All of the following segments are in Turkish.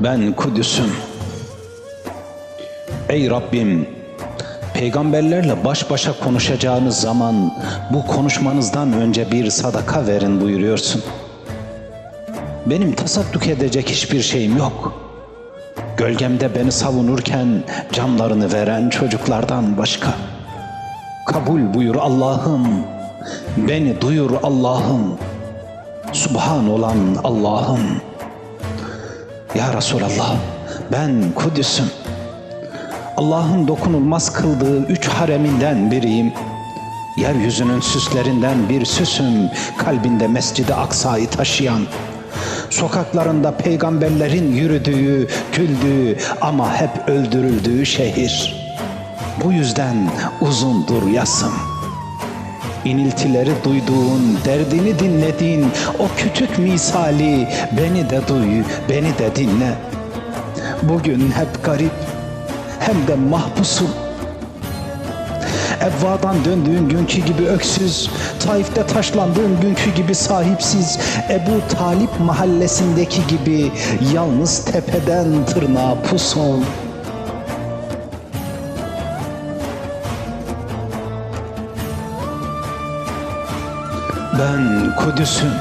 Ben Kudüs'üm. Ey Rabbim, peygamberlerle baş başa konuşacağınız zaman bu konuşmanızdan önce bir sadaka verin buyuruyorsun. Benim tasadduk edecek hiçbir şeyim yok. Gölgemde beni savunurken canlarını veren çocuklardan başka. Kabul buyur Allah'ım, beni duyur Allah'ım. Subhan olan Allah'ım. Ya Resulallah ben Kudüs'üm. Allah'ın dokunulmaz kıldığı üç hareminden biriyim. Yeryüzünün süslerinden bir süsüm, kalbinde Mescid-i Aksa'yı taşıyan. Sokaklarında peygamberlerin yürüdüğü, güldüğü ama hep öldürüldüğü şehir. Bu yüzden uzundur yasım. İniltileri duyduğun, derdini dinlediğin o kütük misali beni de duy, beni de dinle. Bugün hep garip, hem de mahpusum. Evvadan döndüğün günkü gibi öksüz, Taif'te taşlandığın günkü gibi sahipsiz, Ebu Talip mahallesindeki gibi yalnız tepeden tırnağa pusum. Ben Kudüs'üm.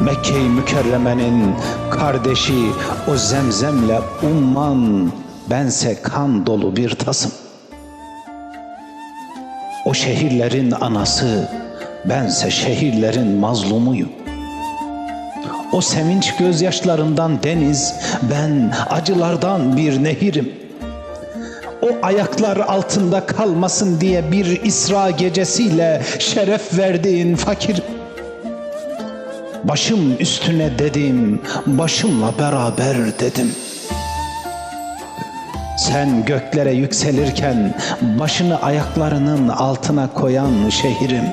Mekke-i Mükerreme'nin kardeşi o zemzemle umman bense kan dolu bir tasım. O şehirlerin anası bense şehirlerin mazlumuyum. O sevinç gözyaşlarından deniz ben acılardan bir nehirim. O ayaklar altında kalmasın diye bir İsra gecesiyle şeref verdiğin fakir. Başım üstüne dedim, başımla beraber dedim. Sen göklere yükselirken başını ayaklarının altına koyan şehrim.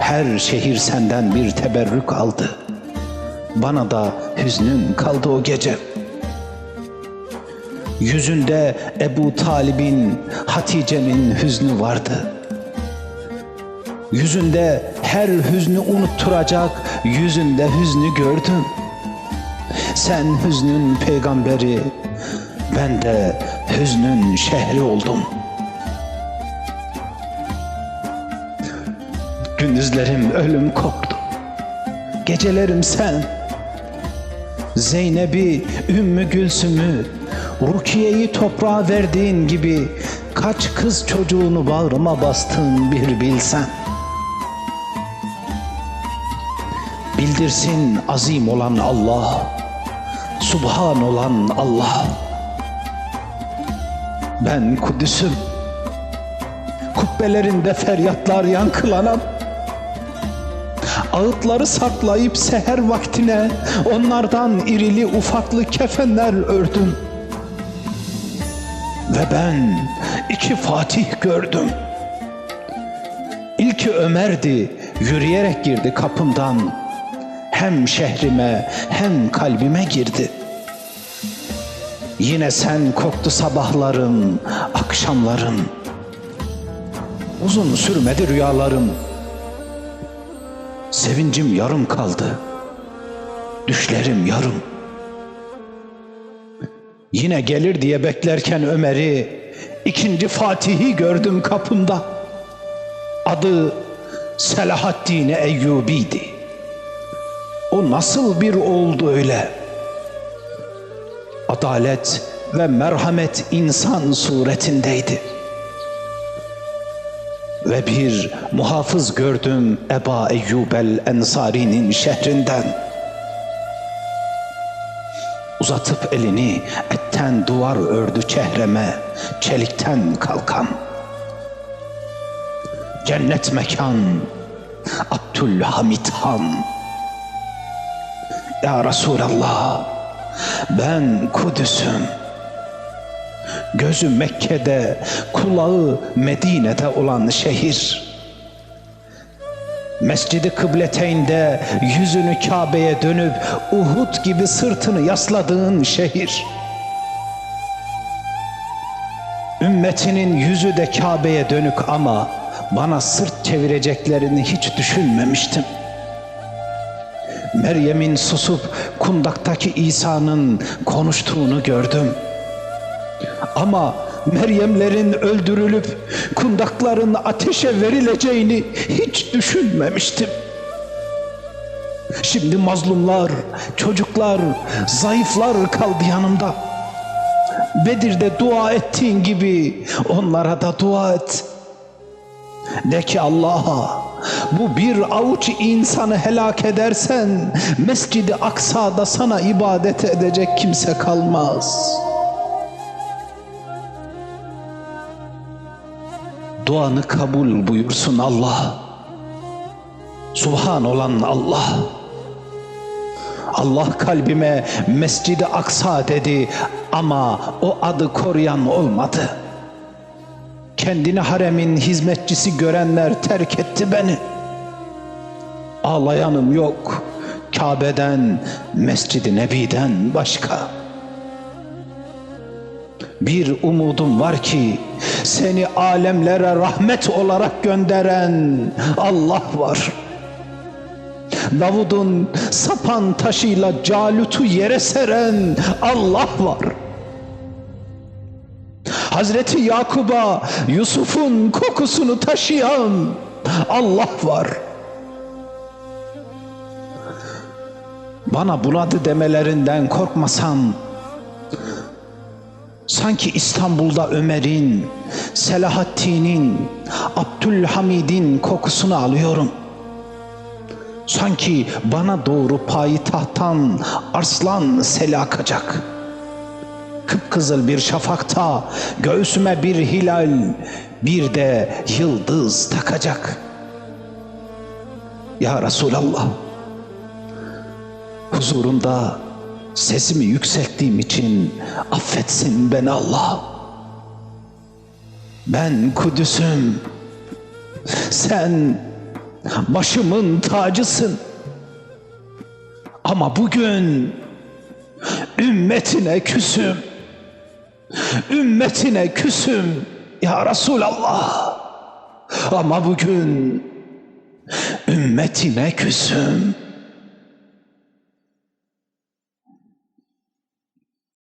Her şehir senden bir teberrük aldı. Bana da hüznün kaldı o gece.'' Yüzünde Ebu Talib'in, Hatice'nin hüznü vardı. Yüzünde her hüznü unutturacak yüzünde hüznü gördüm. Sen hüznün peygamberi, ben de hüznün şehri oldum. Gündüzlerim ölüm koktu. Gecelerim sen. Zeynep'i, Ümmü Gülsüm'ü, Rukiye'yi toprağa verdiğin gibi kaç kız çocuğunu bağrıma bastın bir bilsen. Bildirsin azim olan Allah, subhan olan Allah. Ben Kudüs'üm, kubbelerinde feryatlar yankılanan, ağıtları saklayıp seher vaktine onlardan irili ufaklı kefenler ördüm. Ve ben iki Fatih gördüm. İlki Ömer'di, yürüyerek girdi kapımdan. Hem şehrime hem kalbime girdi. Yine sen koktu sabahlarım, akşamlarım. Uzun sürmedi rüyalarım. Sevincim yarım kaldı. Düşlerim yarım. Yine gelir diye beklerken Ömer'i ikinci Fatih'i gördüm kapında. Adı Selahaddin Eyyubi'ydi. O nasıl bir oldu öyle? Adalet ve merhamet insan suretindeydi. Ve bir muhafız gördüm Eba Eyyubel Ensari'nin şehrinden. Uzatıp elini etten duvar ördü çehreme, çelikten kalkan. Cennet mekan, Abdülhamit Han. Ya Resulallah, ben Kudüs'üm. Gözü Mekke'de, kulağı Medine'de olan şehir. Mescidi kıbleteynde yüzünü Kabe'ye dönüp Uhud gibi sırtını yasladığın şehir. Ümmetinin yüzü de Kabe'ye dönük ama bana sırt çevireceklerini hiç düşünmemiştim. Meryem'in susup kundaktaki İsa'nın konuştuğunu gördüm. Ama Meryemlerin öldürülüp kundakların ateşe verileceğini hiç düşünmemiştim. Şimdi mazlumlar, çocuklar, zayıflar kaldı yanımda. Bedir'de dua ettiğin gibi onlara da dua et. De ki Allah'a bu bir avuç insanı helak edersen Mescid-i Aksa'da sana ibadet edecek kimse kalmaz. Duanı kabul buyursun Allah. Subhan olan Allah. Allah kalbime Mescid-i Aksa dedi ama o adı koruyan olmadı. Kendini haremin hizmetçisi görenler terk etti beni. Ağlayanım yok. Kabe'den, Mescid-i Nebi'den başka. Bir umudum var ki seni alemlere rahmet olarak gönderen Allah var. Davud'un sapan taşıyla Calut'u yere seren Allah var. Hazreti Yakub'a Yusuf'un kokusunu taşıyan Allah var. Bana bunadı demelerinden korkmasam sanki İstanbul'da Ömer'in, Selahaddin'in, Abdülhamid'in kokusunu alıyorum. Sanki bana doğru payitahttan arslan sel akacak. Kıpkızıl bir şafakta göğsüme bir hilal, bir de yıldız takacak. Ya Resulallah, huzurunda sesimi yükselttiğim için affetsin beni Allah. Ben Kudüs'üm, sen başımın tacısın. Ama bugün ümmetine küsüm. Ümmetine küsüm ya Resulallah. Ama bugün ümmetine küsüm.